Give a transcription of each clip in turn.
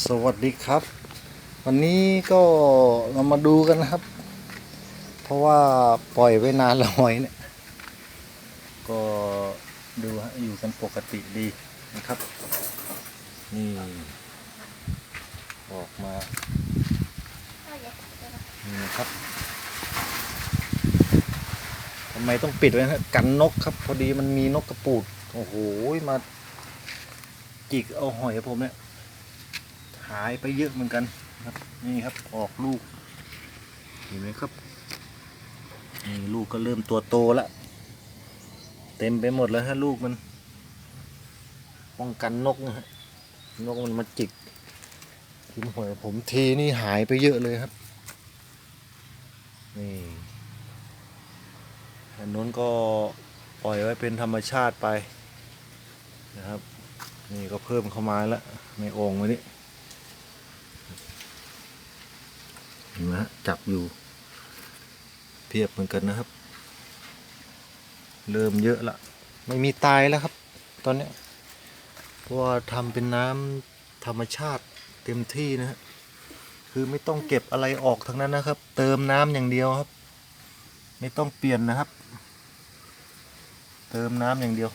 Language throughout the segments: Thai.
สวัสดีครับ วันนี้ก็เรามาดูกันนะครับ เพราะว่าปล่อยไว้นานและหอยเนี่ย ก็ดูอยู่กันปกติดีนะครับ นี่ ออกมานี่ครับทำไมต้องปิดไว้ฮะกันนกครับ พอดีมันมีนกกระปูด โอ้โหมาจิกเอาหอยผมเนี่ย หายไปเยอะเหมือนกันครับ นี่ครับออกลูก เห็นไหมครับนี่ลูกก็เริ่มตัวโตแล้วเต็มไปหมดแล้วฮะลูกมัน ป้องกันนกนะฮะนกมันมาจิกกินหอยผมทีนี่หายไปเยอะเลยครับ นี่อันนู้นก็ปล่อยไว้เป็นธรรมชาติไปนะครับ นี่ก็เพิ่มเข้ามาแล้วในโอ่งไว้นี่ เห็นไหมจับอยู่เพียบเหมือนกันนะครับ เริ่มเยอะละไม่มีตายแล้วครับ ตอนนี้เพราะว่าทำเป็นน้ำธรรมชาติเต็มที่นะฮะคือไม่ต้องเก็บอะไรออกทั้งนั้นนะครับ เติมน้ำอย่างเดียวครับ ไม่ต้องเปลี่ยนนะครับ เติมน้ำอย่างเดียว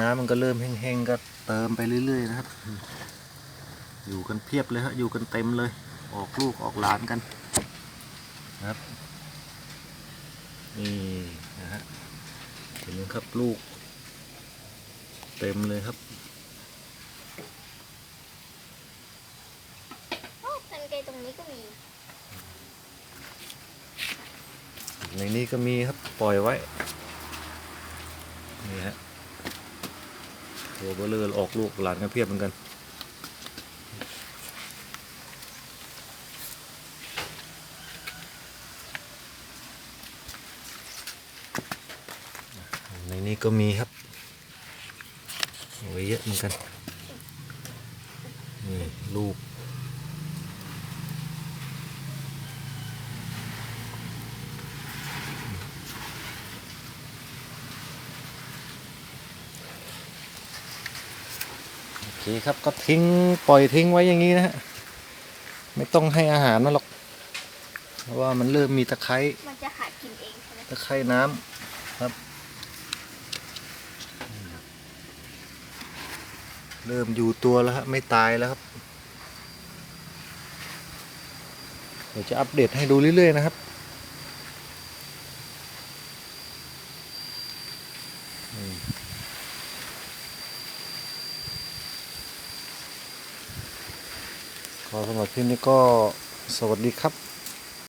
น้ำมันก็เริ่มแห้งๆก็เติมไปเรื่อยๆนะครับ อยู่กันเพียบเลยฮะอยู่กันเต็มเลย ออกลูกออกหลานกันนะครับนี่นะฮะเห็นไหมครับลูก เต็มเลยครับโอ้กันไกลตรงนี้ก็มี ในนี้ก็มีครับปล่อยไว้ นี่ฮะตัวเบลเลอร์ออกลูกหลานกันเพียบเหมือนกัน ในนี้ก็มีครับเอาไว้เยอะเหมือนกัน นี่ลูกโอเคครับก็ทิ้งปล่อยทิ้งไว้อย่างนี้นะฮะไม่ต้องให้อาหารมันหรอก เพราะว่ามันเริ่มมีตะไคร้มันจะหากินเองใช่ไหมตะไคร่น้ำครับ เริ่มอยู่ตัวแล้วฮะไม่ตายแล้วครับ เดี๋ยวจะอัปเดตให้ดูเรื่อยๆนะครับ ขอสำหรับคลิปนี้ก็สวัสดีครับ